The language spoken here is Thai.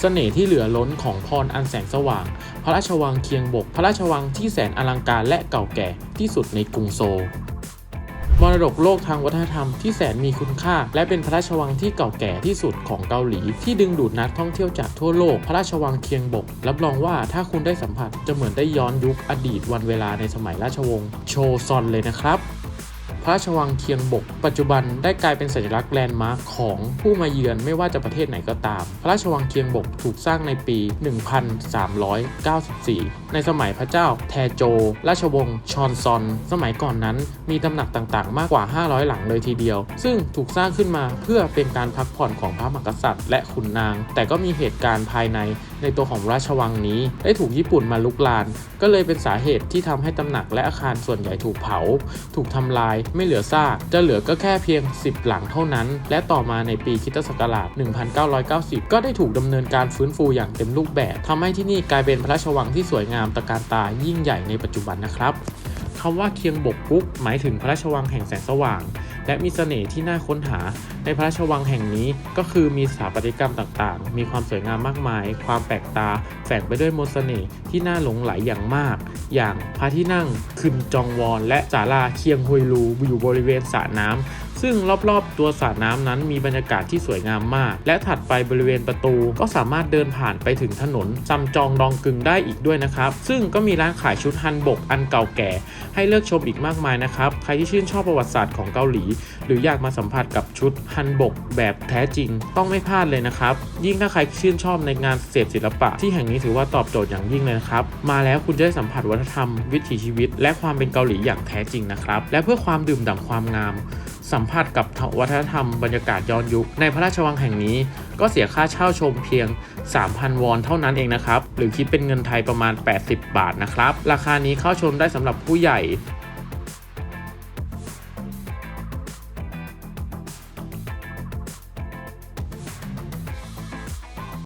เสน่ห์ที่เหลือล้นของพรอันแสงสว่าง พระราชวังเคียงบก พระราชวังที่แสนอลังการและเก่าแก่ที่สุดในกรุงโซลมรดกโลกทางวัฒนธรรมที่แสนมีคุณค่า และเป็นพระราชวังที่เก่าแก่ที่สุดของเกาหลี ที่ดึงดูดนักท่องเที่ยวจากทั่วโลก พระราชวังเคียงบก รับรองว่าถ้าคุณได้สัมผัสจะเหมือนได้ย้อนยุคอดีตวันเวลาในสมัยราชวงศ์โชซอนเลยนะครับ ระราชวังเคียงบก ปัจจุบันได้กลายเป็นสัญลักษณ์แลนด์มาร์คของผู้มาเยือนไม่ว่าจะประเทศไหนก็ตาม พระราชวังเคียงบกถูกสร้างในปี 1394 ในสมัยพระเจ้าแทโจ ราชวงศ์ชอนซอน สมัยก่อนนั้นมีตำหนักต่างๆ มากกว่า 500 หลังเลยทีเดียว ซึ่งถูกสร้างขึ้นมาเพื่อเป็นการพักผ่อนของพระมหากษัตริย์และขุนนาง แต่ก็มีเหตุการณ์ภายในในตัวของราชวังนี้ ได้ถูกญี่ปุ่นมาลุกลาน ก็เลยเป็นสาเหตุที่ทำให้ตำหนักและอาคารส่วนใหญ่ถูกเผา ถูกทำลาย ไม่เหลือซากจะเหลือก็แค่เพียง 10 หลังเท่านั้น และต่อมาในปีคิตศักราช 1990 ก็ได้ถูกดำเนินการฟื้นฟูอย่างเต็มรูปแบบทำให้ที่นี่กลายเป็นพระราชวังที่สวยงามตะการตายิ่งใหญ่ในปัจจุบันนะครับคำว่าเคียงบกกุ๊กหมายถึงพระราชวังแห่งแสงสว่าง และมีเสน่ห์ที่น่าค้นหา ในพระราชวังแห่งนี้ก็คือมีสถาปัตยกรรมต่างๆ มีความสวยงามมากมาย ความแปลกตา แฝงไปด้วยมนต์เสน่ห์ที่น่าหลงไหลอย่างมาก อย่างพระที่นั่งคึมจองวอนและศาลาเคียงฮุยลูอยู่บริเวณสระน้ำ ซึ่งรอบๆตัวสระน้ำนั้นมีบรรยากาศที่สวยงามมาก และถัดไปบริเวณประตู ก็สามารถเดินผ่านไปถึงถนนซัมจองดองกึงได้อีกด้วยนะครับ ซึ่งก็มีร้านขายชุดฮันบกอันเก่าแก่ ให้เลือกชมอีกมากมายนะครับ ใครที่ชื่นชอบประวัติศาสตร์ของเกาหลี หรืออยากมาสัมผัสกับชุดฮันบกแบบแท้จริง ต้องไม่พลาดเลยนะครับ ยิ่งถ้าใครชื่นชอบในงานเศษศิลปะ ที่แห่งนี้ถือว่าตอบโจทย์อย่างยิ่งเลยนะครับ มาแล้วคุณจะได้สัมผัสวัฒนธรรม วิถีชีวิต และความเป็นเกาหลีอย่างแท้จริงนะครับ และเพื่อความดื่มด่ำความงาม สัมผัสกับวัฒนธรรมบรรยากาศย้อนยุค ในพระราชวังแห่งนี้ ก็เสียค่าเช่าชมเพียง 3,000 วอนเท่านั้นเองนะครับ หรือคิดเป็นเงินไทยประมาณ 80 บาทนะครับ ราคานี้เข้าชมได้สำหรับผู้ใหญ่